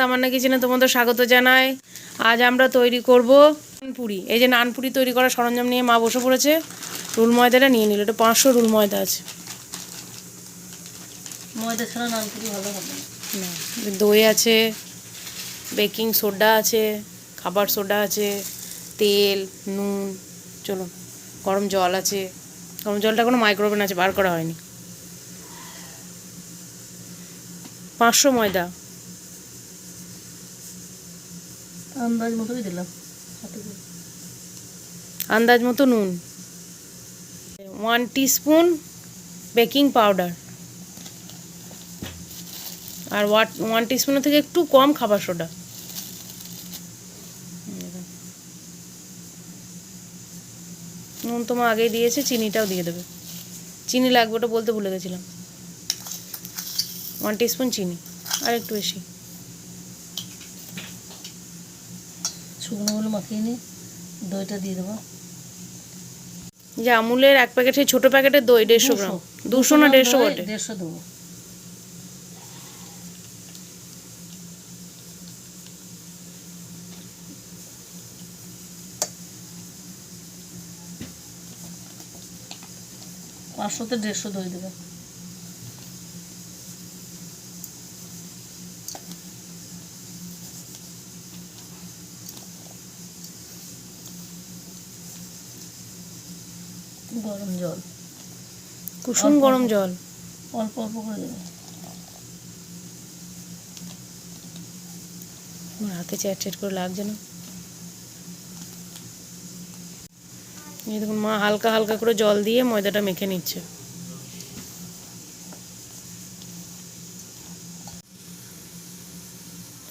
তামান্না কিচেনে তোমাদের স্বাগত জানাই আজ আমরা তৈরি করব নানপুরি। এই যে নানপুরি তৈরি করার সরঞ্জাম নিয়ে মা বসে পড়েছে রুল ময়দাটা নিয়ে নিল। এটা পাঁচশো রুল ময়দা আছে। ময়দা ছাড়া নানপুরি ভালো হবে না। না দই আছে বেকিং সোডা আছে খাবার সোডা আছে তেল নুন চলো গরম জল আছে। গরম জলটা কোনো মাইক্রোওভেন আছে বার করা হয়নি। পাঁচশো ময়দা। আন্দাজ মতোই দিলাম। আন্দাজ মতো নুন। ওয়ান টিস্পুন বেকিং পাউডার আর ওয়াট ওয়ান টিস্পুনের থেকে একটু কম খাবার সোডা। নুন তো মা আগেই দিয়েছে, চিনিটাও দিয়ে দেবে। চিনি লাগবে ওটা বলতে ভুলে গেছিলাম। ওয়ান টিস্পুন চিনি, আর একটু বেশি। শুকনোগুলো মাখিয়ে নিয়ে দইটা দিয়ে দেবো। যে আমুলের এক প্যাকেট সেই ছোটো প্যাকেটের দই দেড়শো গ্রাম। দুশো না দেড়শো বটে? দেড়শো দেবো। পাঁচশোতে দেড়শো দই দেবে। গরম জল। কুসুম গরম জল? অল্প অল্প করে দেবে। আমার হাতে চ্যাট চ্যাট করে লাগছে না। এই দেখুন মা হালকা হালকা করে জল দিয়ে ময়দাটা মেখে নিচ্ছে।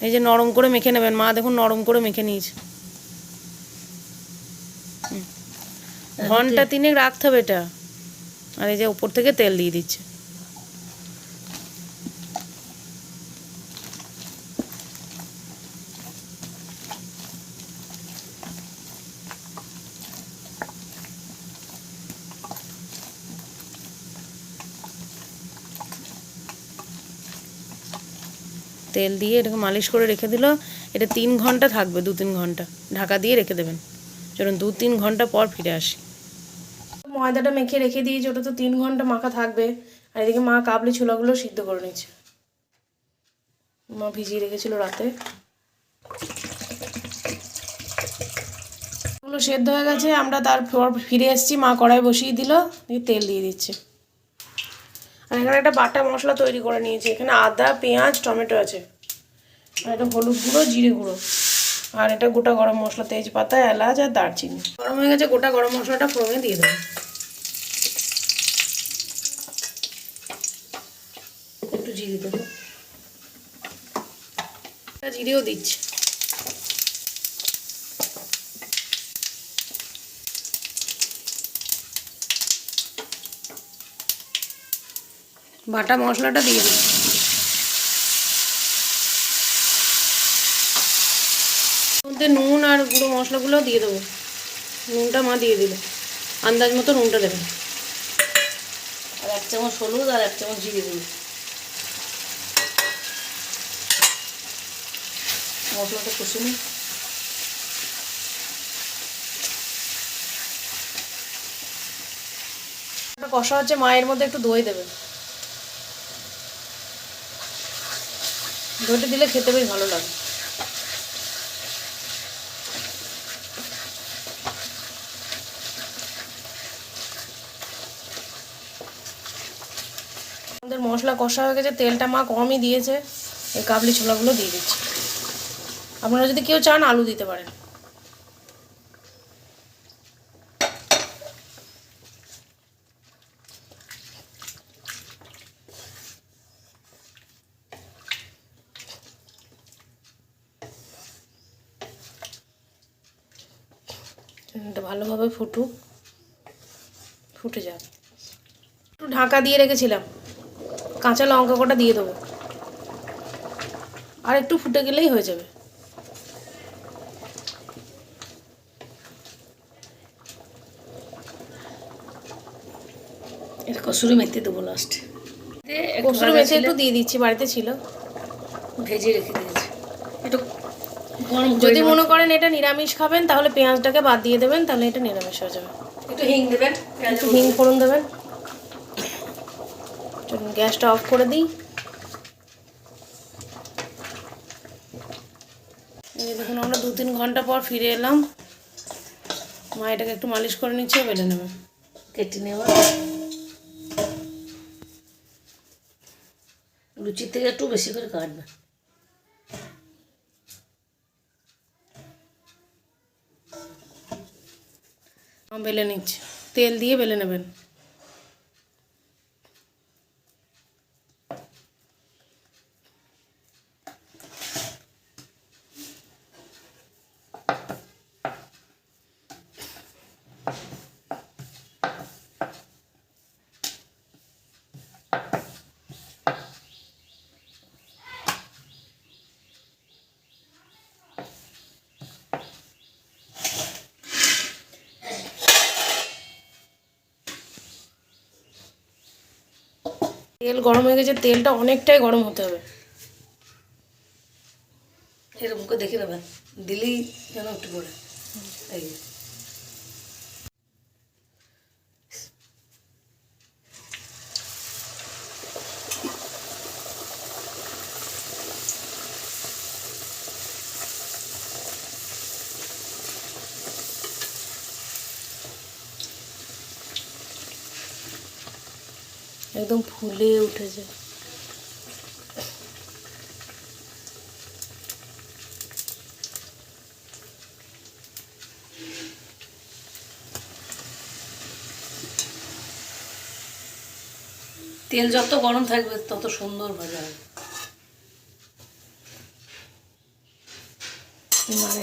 এই যে নরম করে মেখে নেবেন মা দেখুন নরম করে মেখে নিয়েছে। ঘণ্টা তিনেক রাখতে হবে এটা। আর এই যে উপর থেকে তেল দিয়ে দিচ্ছে। তেল দিয়ে এটাকে মালিশ করে রেখে দিল। এটা তিন ঘণ্টা থাকবে দু তিন ঘণ্টা। ঢাকা দিয়ে রেখে দেবেন। চলুন দু তিন ঘণ্টা পর ফিরে আসি। ময়দাটা মেখে রেখে দিয়েছি ওটা তো তিন ঘণ্টা মাখা থাকবে। আর এদিকে মা কাবলি ছোলাগুলো সিদ্ধ করে নিচ্ছে। মা ভিজিয়ে রেখেছিল রাতে। ওগুলো সেদ্ধ হয়ে গেছে, আমরা তারপর ফিরে এসেছি, মা কড়াই বসিয়ে দিল, দিয়ে তেল দিয়ে দিচ্ছে। আর এখানে একটা বাটা মশলা তৈরি করে নিয়েছি, এখানে আদা, পেঁয়াজ, টমেটো আছে। আর এটা হলুদ গুঁড়ো, জিরে গুঁড়ো। আর এটা গোটা গরম মশলা, তেজপাতা, এলাচ আর দারচিনি। গরম হয়ে গেছে, গোটা গরম মশলাটা ফোড়নে দিয়ে দেবো একটু জিরে দেবো এটা জিরেও দিচ্ছি। বাটা মশলাটা দিয়ে দিই মধ্যে নুন আর গুঁড়ো মশলাগুলো দিয়ে দেবো। নুনটা মা দিয়ে দিল। আন্দাজ মতো নুনটা দেবেন। আর এক চামচ হলুদ আর এক চামচ জিরে গুঁড়ো মশলাটা কষে নিই। কষা হচ্ছে মায়ের মধ্যে একটু দই দেবে। দইটা দিলে খেতে বেশ ভালো লাগে। আমাদের মশলা কষা হয়ে গেছে, তেলটা মা কমই দিয়েছে, এই কাবলি ছোলাগুলো দিয়ে দিচ্ছি। আপনারা যদি কেউ চান, আলু দিতে পারেন। ভালোভাবে ফুটুক। ফুটে যাক। একটু ঢাকা দিয়ে রেখেছিলাম। কাঁচা লঙ্কা কটা দিয়ে দেবো। আর একটু ফুটে গেলেই হয়ে যাবে। এটা কসুরি মেথি দেবো লাস্টে কসুরি মেথি একটু দিয়ে দিচ্ছি বাড়িতে ছিল। ভেজে রেখে দিয়েছি। একটু গরম যদি মনে করেন এটা নিরামিষ খাবেন তাহলে পেঁয়াজটাকে বাদ দিয়ে দেবেন তাহলে এটা নিরামিষ হয়ে যাবে। একটু হিং দেবেন একটু হিং ফোড়ন দেবেন। চলুন গ্যাসটা অফ করে দিই। দেখুন আমরা দু তিন ঘণ্টা পর ফিরে এলাম। মা এটাকে একটু মালিশ করে নিচ্ছে বেলে নেবে। কেটে নেওয়া। লুচির থেকে একটু বেশি করে কাটবে। বেলে নিচ্ছে। তেল দিয়ে বেলে নেবেন। তেল গরম হয়ে গেছে, তেলটা অনেকটাই গরম হতে হবে। এরকম করে দেখে নেবেন, দিলেই যেন একটু করে একদম ফুলে উঠেছে। তেল যত গরম থাকবে তত সুন্দর ভাজা হবে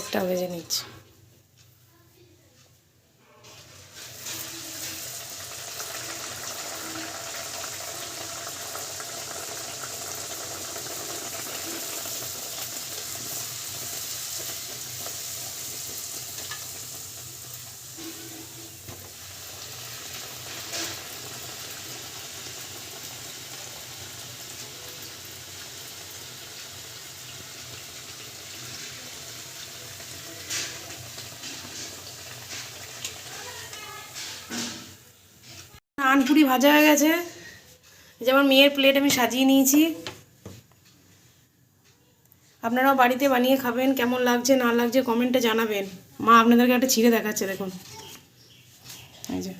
একটা ভেজে নিচ্ছি। আনপুরি ভাজা হয়ে গেছে। যে আমার মেয়ের প্লেট আমি সাজিয়ে নিয়েছি। আপনারাও বাড়িতে বানিয়ে খাবেন কেমন লাগছে না লাগছে কমেন্টে জানাবেন। মা আপনাদেরকে একটা ছিঁড়ে দেখাচ্ছে দেখুন। এই যে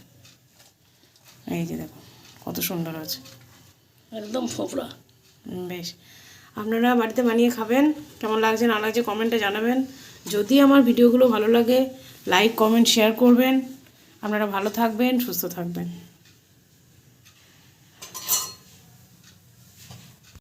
এই যে দেখুন কত সুন্দর আছে একদম ফোপড়া। বেশ। আপনারা বাড়িতে বানিয়ে খাবেন কেমন লাগছে না লাগছে কমেন্টে জানাবেন। যদি আমার ভিডিওগুলো ভালো লাগে লাইক কমেন্ট শেয়ার করবেন। আপনারা ভালো থাকবেন সুস্থ থাকবেন।